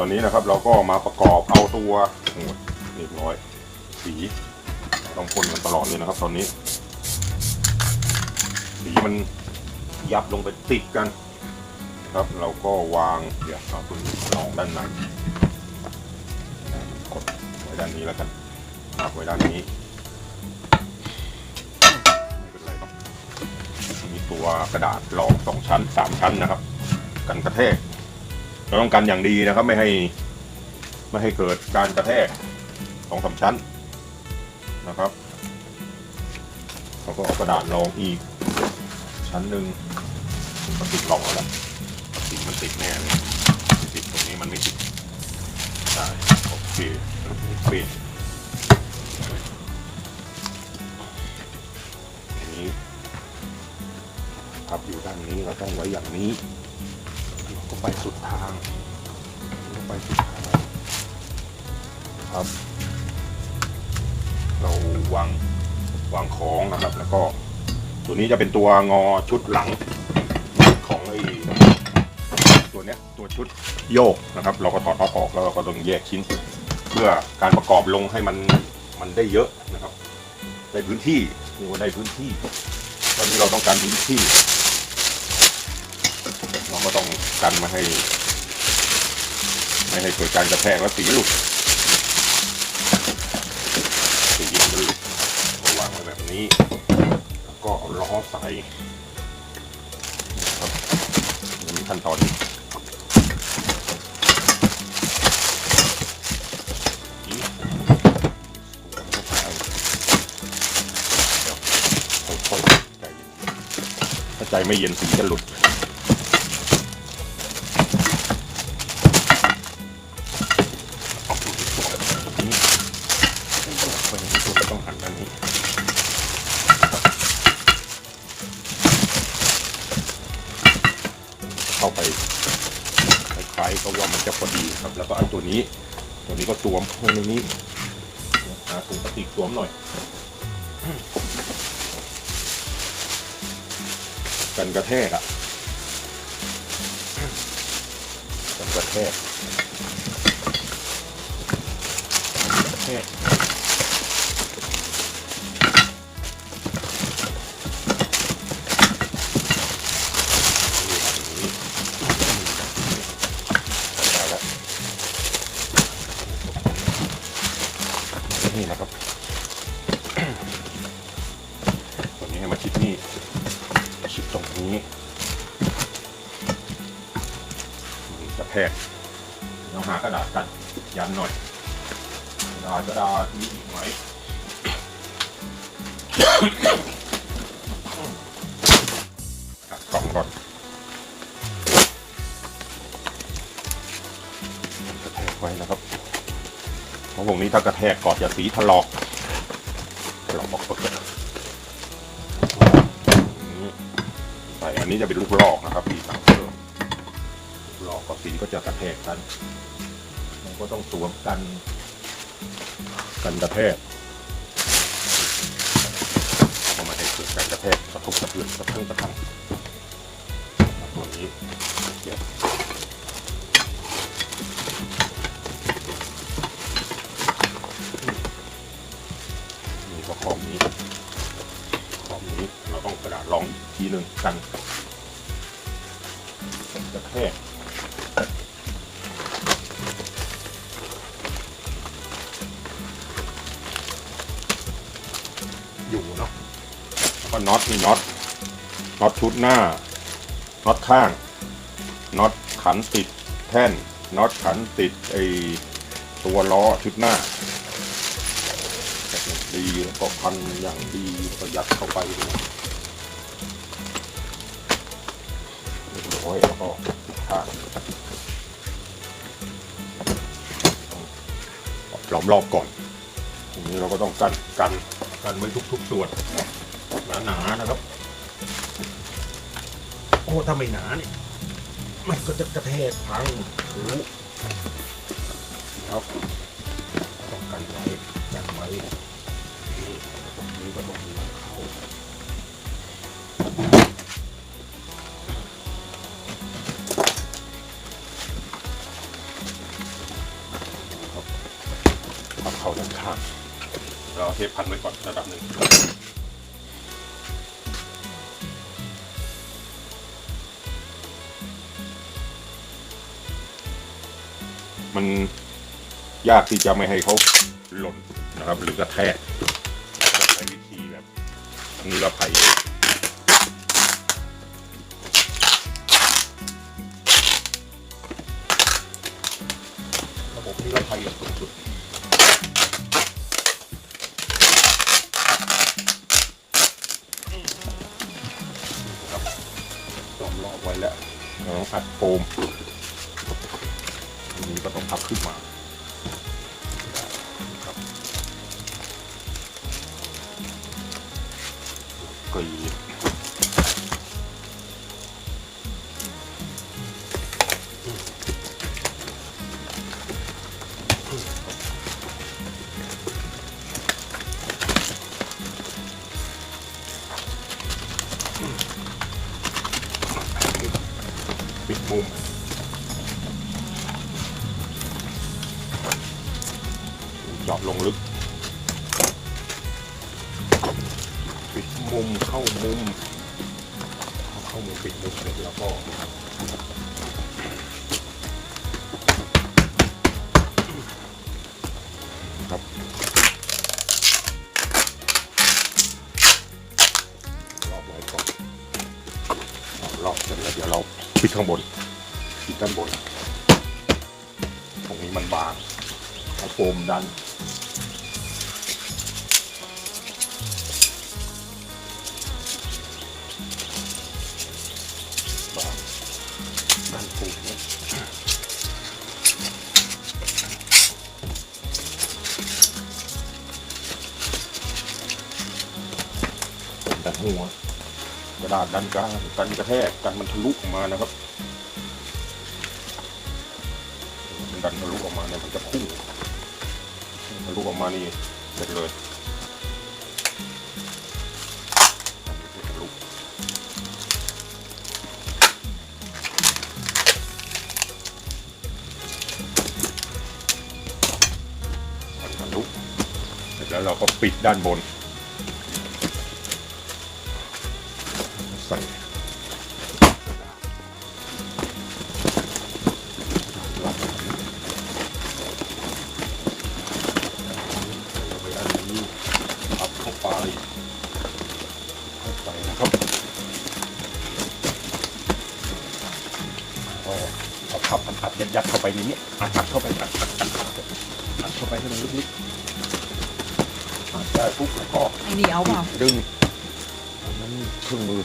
ตอนนี้นะครับเราก็มาประกอบเอาตัวโอ้ยเรียบร้อย สีต้องพ่นกันตลอดเลยนะครับ ตอนนี้ สีมันยับลงไปติดกัน ครับเราก็วางเดี๋ยวเอาตัวนี้รองด้านในกดไว้ด้านนี้แล้วกันวางไว้ด้านนี้ไม่เป็นไรครับมีตัวกระดาษรองสองชั้นสามชั้นนะครับ กันกระแทก เราต้องกันอย่างดีนะครับ ไม่ให้ไม่ให้เกิดการกระแทกสองสามชั้นนะครับเราก็เอากระดาษรองอีก ชั้นหนึ่งมันติดหลอกแล้วติดมันติดแน่เลยติดตรงนี้มันไม่ติดได้โอเคปิดอันนี้พับอยู่ด้านนี้เราต้องไว้อย่างนี้ ไปสุดทางไปสุดทางครับ เราวางวางของนะครับ แล้วก็ตัวนี้จะเป็นตัวงอชุดหลังของไอ้ตัวเนี้ยตัวชุดโยกนะครับ เราก็ถอดน็อตออกแล้วเราก็ต้องแยกชิ้น เพื่อการประกอบลงให้มันมันได้เยอะนะครับได้พื้นที่เรียกว่าได้พื้นที่ตอนนี้เราต้องการพื้นที่ ก็ต้องกันมาให้ ไม่ให้เกิดการกระแทกและสีหลุดสีมันหลุดวางไว้แบบนี้ แล้วก็เอาล้อใส่ครับมีขั้นตอนที่ถ้าใจไม่เย็นสีจะหลุด นตัวนี้ตัวนี้ก็สวมลงในนี้หาถุงพลาสติกสวมหน่อย กันกระแทกอะกันกระแทก นี้ถ้ากระแทกก่อนจะสีถลอกถลอกออกเปิดใส่อันนี้จะเป็นลูกลอกนะครับที่สั่งเพิ่มลูกลอกกับสีก็จะกระแทกกันมันก็ต้องสวมกัน กันกระแทกเอามาให้เกิดการกระแทกกระทบกระเทือนกระเทือนกระทั่งตัวนี้เก็บนี่ เราต้องดาษรองอีกทีหนึ่งกันกระแทกอยู่เนาะแล้วก็น็อตนี่น็อตน็อตชุดหน้าน็อตข้างน็อตขันติดแท่นน็อตขันติดไอตัวล้อชุดหน้าดีแล้วก็พันอย่างดีก็ยัดเข้าไปเลย เรียบร้อยแล้วก็ติดข้างล้อมรอบก่อน ทีนี้เราก็ต้องกันกันกันไว้ทุก ๆ ส่วนหนาๆนะครับ โอ้ถ้าไม่หนาเนี่ยมันก็จะกระแทกพังรู้ครับต้องกันไว้กันไว้ เข้าด้านเราเทปพันไว้ก่อนระดับหนึ่งมันยากที่จะไม่ให้เขาหล่นนะครับ หรือกระแทกใช้วิธีแบบนิรภัยระบบ โฟมนี่ก็ต้องพับขึ้นมา ปิดข้างบนปิดด้านบน ตรงนี้มันบางเอาโฟมดันบางดันโฟมนี่ยดันหัว ระดาษดันกลางกันกระแทกกันมันทะลุออกมานะครับมันดันทะลุออกมาเนี่ยมันจะพุ่งทะลุออกมานี่เสร็จเลยทะลุเสร็จแล้วเราก็ปิดด้านบน เข้าไปให้มันลึกๆอัดได้ปุ๊บแล้วก็ไอ้นี่เอาเปล่าดึงอันนั้นเครื่องมือ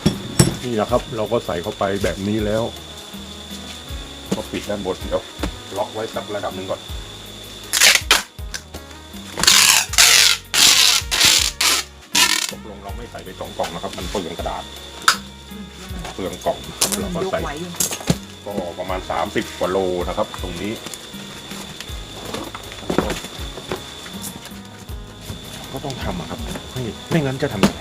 นี่แหละครับ เราก็ใส่เข้าไปแบบนี้แล้ว ก็ปิดด้านบนเดี๋ยวล็อกไว้สักระดับหนึ่งก่อน ตกลงเราไม่ใส่ไปสองกล่องนะครับ มันเปลืองกระดาษเปลืองกล่องมันเราก็ยกใส่ไหวอยู่ก็ประมาณสามสิบกว่าโลนะครับ ตรงนี้ ต้องทำอะครับไม่ไม่งั้นจะทำยังไง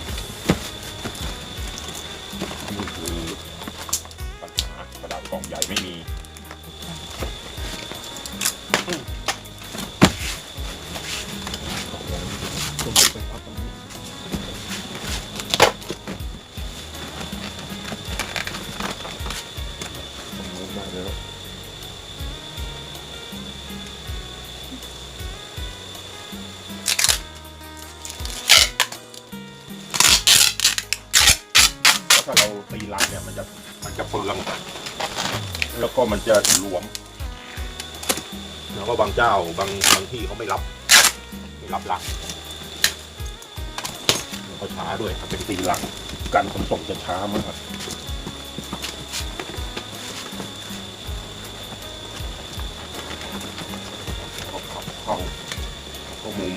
จ้าบางบางที่เขาไม่รับไม่รับหลักแล้วก็ช้าด้วยครับเป็นตีหลังการขนส่งจะช้ามากข้าเข้าเข้าเข้ามุม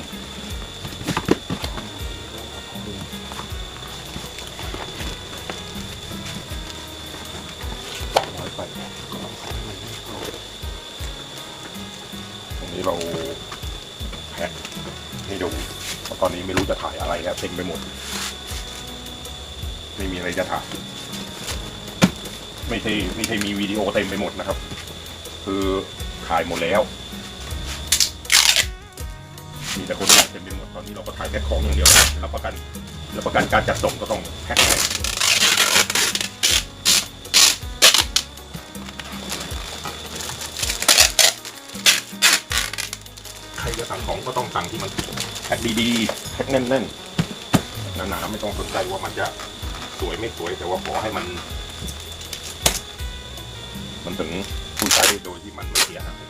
่รู้จะถ่ายอะไรแล้วเต็มไปหมด ไม่มีอะไรจะถ่าย ไม่ใช่ไม่ใช่มีวิดีโอเต็มไปหมดนะครับ คือถ่ายหมดแล้ว มีแต่คนถ่ายเต็มไปหมดตอนนี้เราก็ถ่ายแพ็คของอย่างเดียวรับประกันรับประกันการจัดส่งก็ต้องแพ็คให้ใครจะสั่งของก็ต้องสั่งที่มันแพ็คดีๆ แน่นๆหนาๆไม่ต้องสนใจว่ามันจะสวยไม่สวยแต่ว่าขอให้มัน มันถึงผู้ใช้โดยที่มันไม่เสียหาย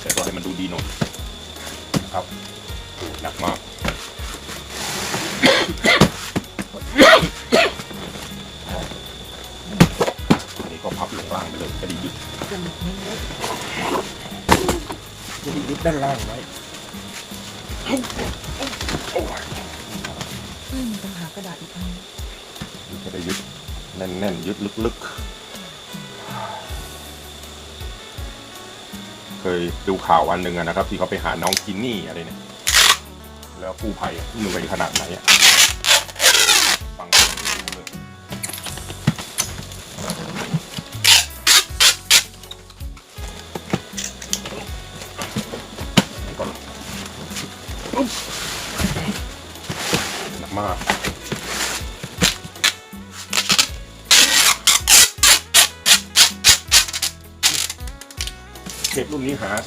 แต่ก็ให้มันดูดีหน่อยนะครับหนักมาก ดีลิฟต์ด้านล่างไว้โอ้ยเฮ้ยมันต้องหากระดาษอีกอันมันจะได้ยึดแน่นๆยึดลึกๆ เคยดูข่าวอันหนึ่งอะนะครับ ที่เขาไปหาน้องจินนี่อะไรเนี่ย แล้วกู้ภัยเหนื่อยขนาดไหนอะ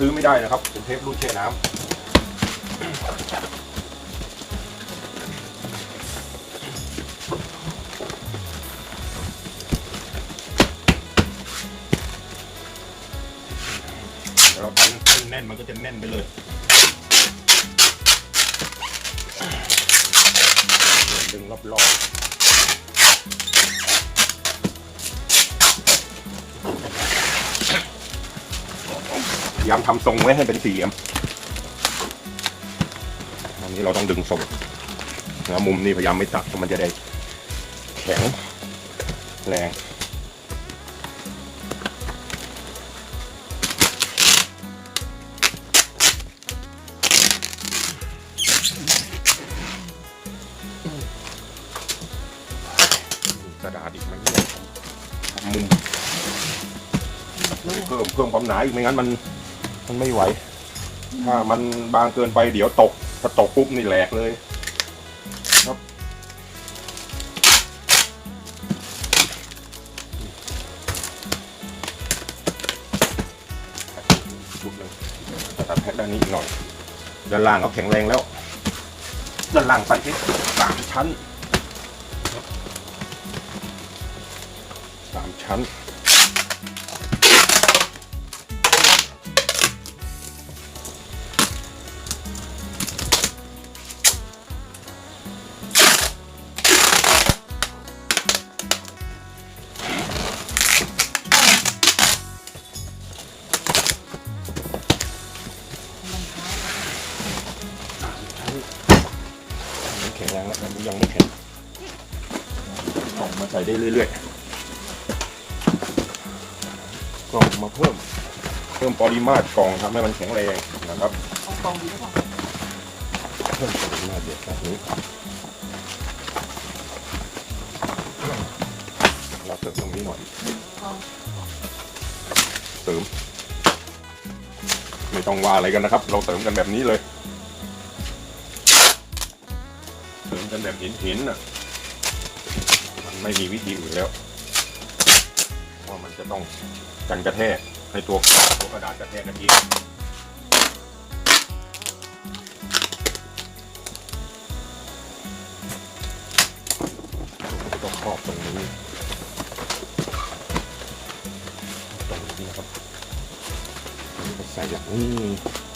ซื้อไม่ได้นะครับ เป็นเทปรุ่นแช่น้ำเดี๋ยวเราพันแน่นมันก็จะแน่นไปเลยดึงรอบๆ ยายามทำทรงไว้ให้เป็นสี่เหลี่ยมอันนี้เราต้องดึงทรงแล้วมุมนี้พยายามไม่ตัดเพราะมันจะได้แข็งแรงกระดาษอีกไหมเนี่ยมุมเพิ่มเพิ่มความหนาอีกไม่งั้นมัน มันไม่ไหว ถ้ามันบางเกินไปเดี๋ยวตกถ้าตกปุ๊บนี่แหลกเลย ครับปุ๊บเลยตัดแพ็คด้านนี้อีกหน่อย ด้านล่างเขาแข็งแรงแล้ว ด้านล่างใส่ที่สามชั้นสามชั้น แข็งแรงแล้วมันยังไม่แข็งกล่องมาใส่ได้เรื่อยๆกล่องมาเพิ่ม เพิ่มปริมาตรกล่องทำให้มันแข็งแรงนะครับเอากองดีหรือเปล่าเพิ่มปริมาตรเด็ดแบบนี้เราเสริมตรงนี้หน่อยเอาเสริม ไม่ต้องว่าอะไรกันนะครับ เราเสริมกันแบบนี้เลย หินหินๆน่ะ มันไม่มีวิธีอื่นแล้วเพราะมันจะต้องกันกระแทกให้ตัวตัวกระดาษกระแทกกันเองต้องครอบตรงนี้ตรงนี้นะครับใส่อย่างนี้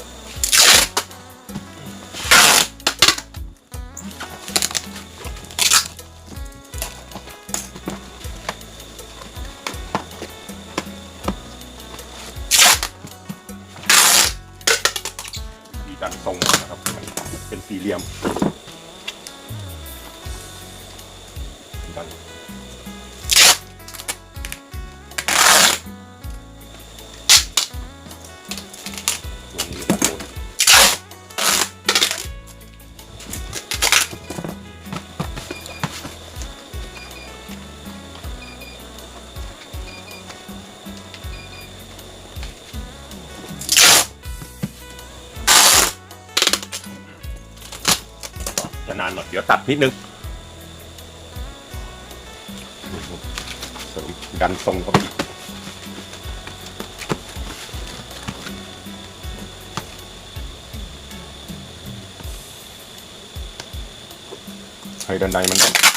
เดี๋ยวตัดนิดนึงเสริมดันทรงเข้าไปให้ด้านในมัน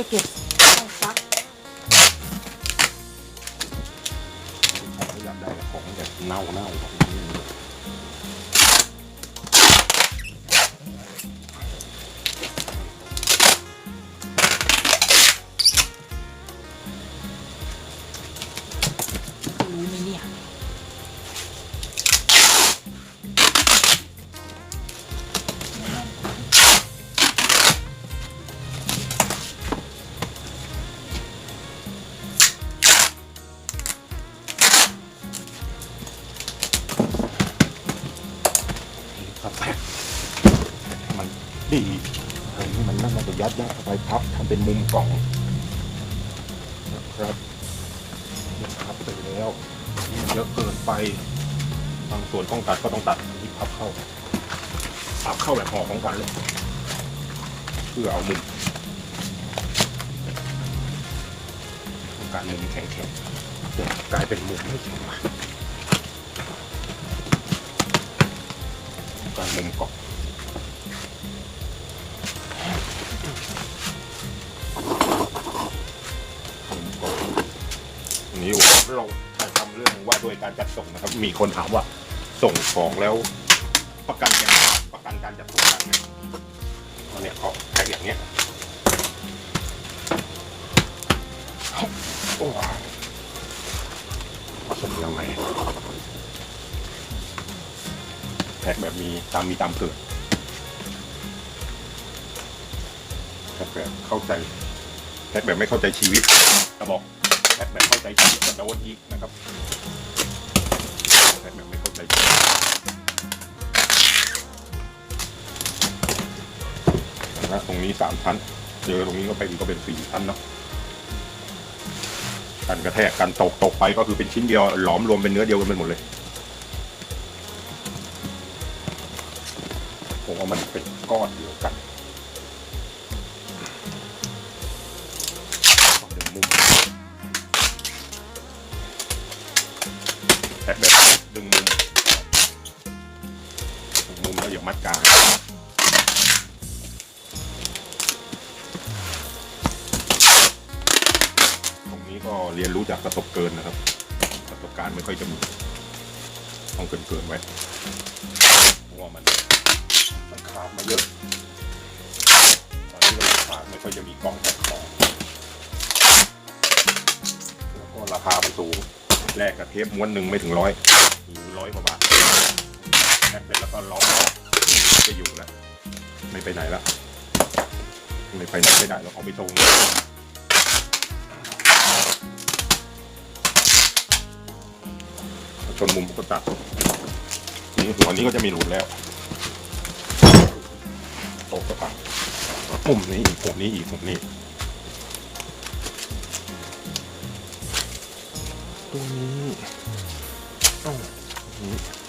จะเก็บเข้าซักขยับได้ของแบบเน่าเน่า พับทำเป็นมุมกล่องนะครับนี่ยพับไปแล้วนี่เยอะเกินไปบางส่วนต้องตัดก็ต้องตัดที่พับเข้าพับเข้าแบบห่อของกันเลยเพื่อเอามุมต้องการมุมแข็งๆกลายเป็นมุมไม่แข็งว่ะต้องการมุมกล่อง นี่ผมลองถ่ายทำเรื่องว่าโดยการจัดส่งนะครับ มีคนถามว่าส่งของแล้ว ประกันยังไงประกันการจัดส่งยังไงก็เนี่ยเขาแพ็คอย่างเนี้ยโอ้ส่งยังไงแพ็คแบบมีตามมีตามเกิดแพ็คแบบเข้าใจแพ็คแบบไม่เข้าใจชีวิตกระบอก แพ็คแบบเข้าใจชีวิตก็โดนอีกนะครับแพ็คแบบไม่เข้าใจชีวิตนะตรงนี้สามชั้นเจอตรงนี้ก็เป็นก็เป็นสี่ชั้นเนาะกันกระแทกกันตกตกไปก็คือเป็นชิ้นเดียวหลอมรวมเป็นเนื้อเดียวกันไปหมดเลยผมว่ามันเป็นก้อนเดียวกัน มัดกลางตรงนี้ก็เรียนรู้จากประสบเกินนะครับ ประสบการณ์ไม่ค่อยจะมีต้องเกินเกินไว้เพราะว่ามันมันขาดมาเยอะตอนนี้เราขาดไม่ค่อยจะมีกล่องแพ็คของแล้วก็ราคามันสูงแลกกับเทปม้วนหนึ่งไม่ถึงร้อยร้อยกว่าบาทแลกเสร็จแล้วก็ล้อม จะอยู่แล้ว ไม่ไปไหนแล้วไม่ไปไหนไม่ได้เราเอาไปตรงชนมุมก็ตัดนี่หัวนี้ก็จะมีหลุดแล้วตกก็ตัดมุมนี้อีกมุมนี้อีกมุมนี้ตรงนี้ต้องนี้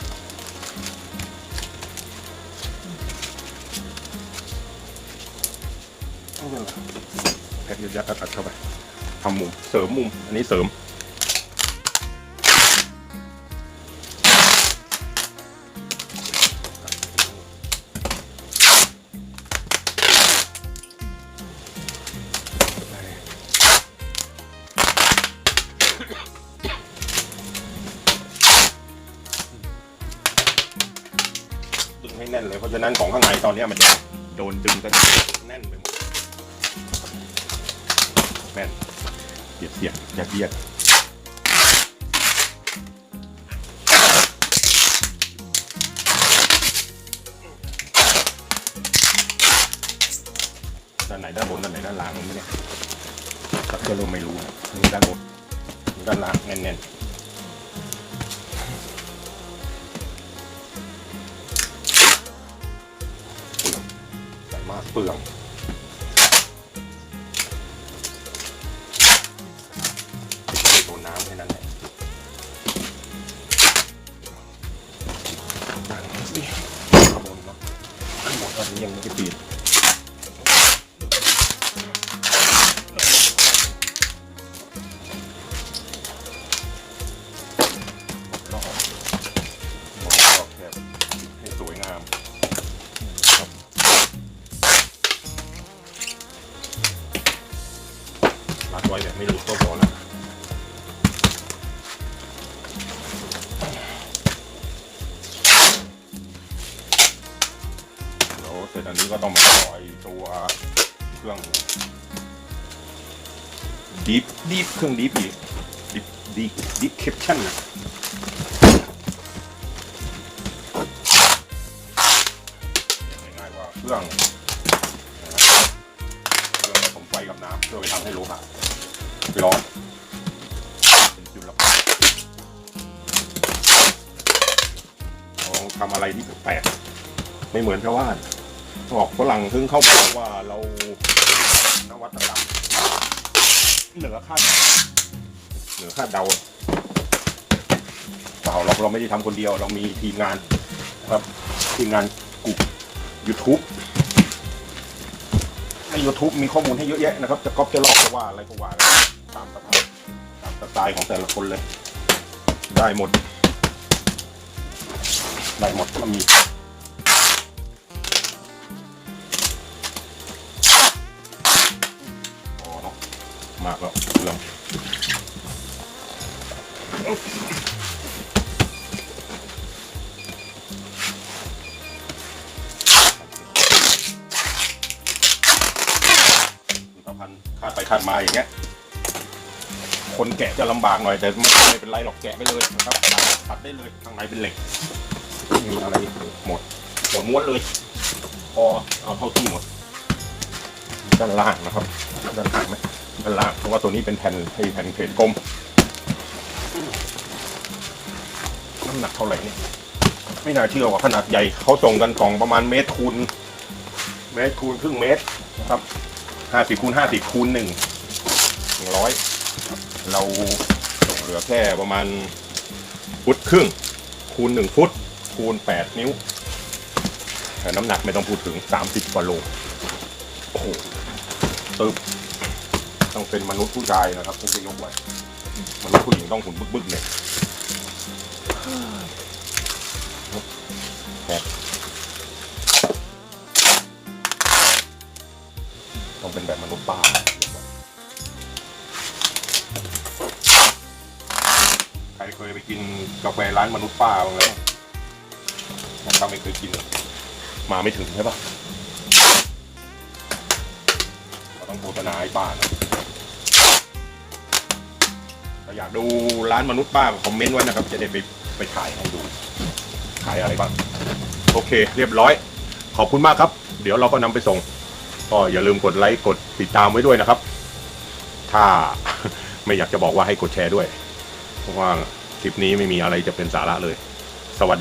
ยัดๆตัดเข้าไปทำมุมเสริมมุม อันนี้เสริม ดึงให้แน่นเลย เพราะฉะนั้นของข้างในตอนนี้มันจะโดนดึงกัน แม่นเสียบเสียบอย่าเบียดด้านไหนด้านบนด้านไหนด้านล่างมไม่เนี่ยตัดก็เราไม่รู้นี่ด้านบนด้านล่างแน่นๆเปลืองาง ก็ต้องมาต่อยตัวเครื่องดีฟดีฟเครื่องดีฟอีกดีฟดีฟดีฟเคปชั่นนะง่ายๆว่าเครื่องนะเครื่องผสมไฟกับน้ำเพื่อไปทำให้โลหะร้อนลองทำอะไรที่แปลกไม่เหมือนชาวบ้าน บอกฝรั่งถึงเขาบอกว่าเรานวัตกรรมเหนือคาดเหนือคาดเดาเปล่าเราเราไม่ได้ทำคนเดียวเรามีทีมงานนะครับทีมงาน YouTube ใน YouTube มีข้อมูลให้เยอะแยะนะครับ จะก๊อปจะลอกก็ว่าอะไรก็ว่าตามสภาพตามสไตล์ของแต่ละคนเลย ได้หมด ได้หมดมันมี มากแล้วเรื่องสะพันคาดไปคาดมาอย่างเงี้ย คนแกะจะลำบากหน่อยแต่ไม่เป็นไรหรอกแกะไปเลยนะครับตัดได้เลยข้างในเป็นเหล็กไม่มีอะไรหมดหมดม้วนเลยพอเอาเท่าที่หมดด้านล่างนะครับด้านล่างไหม ด้านล่างเพราะว่าตัวนี้เป็นแผ่นให้แผ่นเพจกลม น้ำหนักเท่าไหร่เนี่ยไม่น่าเชื่อว่าขนาดใหญ่เขาส่งกันกล่องประมาณเมตรคูณเมตรคูณครึ่งเมตรนะครับห้าสิบคูณห้าสิบคูณหนึ่งหนึ่งร้อยเราส่งเหลือแค่ประมาณฟุตครึ่ง คูณหนึ่งฟุต คูณแปดนิ้วแต่น้ำหนักไม่ต้องพูดถึงสามสิบกว่าโลโอ้โหตึบ เป็นมนุษย์ผู้ชายนะครับถึงจะยกไหวมนุษย์ผู้หญิงต้องหุ่นบึกๆเลยแปดต้องเป็นแบบมนุษย์ป้าใครเคยไปกินกาแฟร้านมนุษย์ป้าบ้างไหมถ้าไม่เคยกิน มาไม่ถึงใช่ปะเราต้องโฆษณาให้ป้านะถ้า อยากดูร้านมนุษย์ป้าคอมเมนต์ไว้นะครับ จะได้ไปไปถ่ายให้ดู ขายอะไรบ้าง โอเค เรียบร้อย ขอบคุณมากครับ เดี๋ยวเราก็นำไปส่ง ก็อย่าลืมกดไลค์กดติดตามไว้ด้วยนะครับ ถ้า ไม่อยากจะบอกว่าให้กดแชร์ด้วย เพราะว่าคลิปนี้ไม่มีอะไรจะเป็นสาระเลย สวัสดี